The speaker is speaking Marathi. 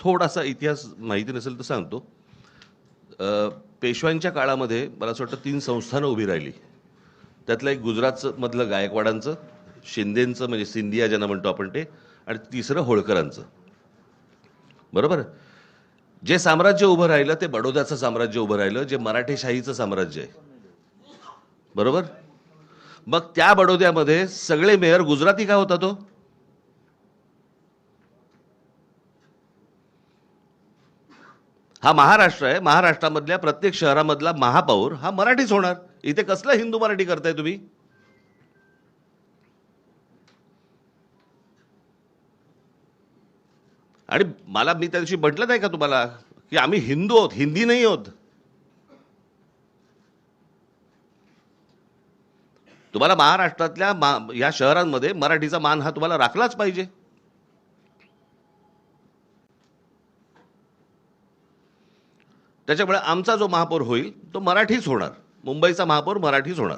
थोडासा इतिहास माहिती नसेल तर सांगतो. पेशव्यांच्या काळामध्ये मला असं वाटतं तीन संस्थानं उभी राहिली. त्यातलं एक गुजरातचं मधलं गायकवाडांचं शिंदेंचं म्हणजे सिंधिया ज्यांना म्हणतो आपण ते आणि तिसरं होळकरांचं. बरोबर? जे साम्राज्य उभं राहिलं ते बडोद्याचं साम्राज्य उभं राहिलं जे मराठेशाहीचं साम्राज्य आहे. बरोबर? मग त्या बडोद्यामध्ये सगळे मेयर गुजराती का होता तो? हा महाराष्ट्र आहे. महाराष्ट्रामधल्या प्रत्येक शहरामधला महापौर हा मराठीच होणार. इथे कसलं हिंदू मराठी करताय तुम्ही? आणि मला मी त्या दिवशी म्हटलं नाही का तुम्हाला की आम्ही हिंदू आहोत हिंदी नाही आहोत? तुम्हाला महाराष्ट्रातल्या मा या शहरांमध्ये मराठीचा मान हा तुम्हाला राखलाच पाहिजे. त्याच्यामुळे आमचा जो महापौर होईल तो मराठीच होणार. मुंबईचा महापौर मराठीच होणार.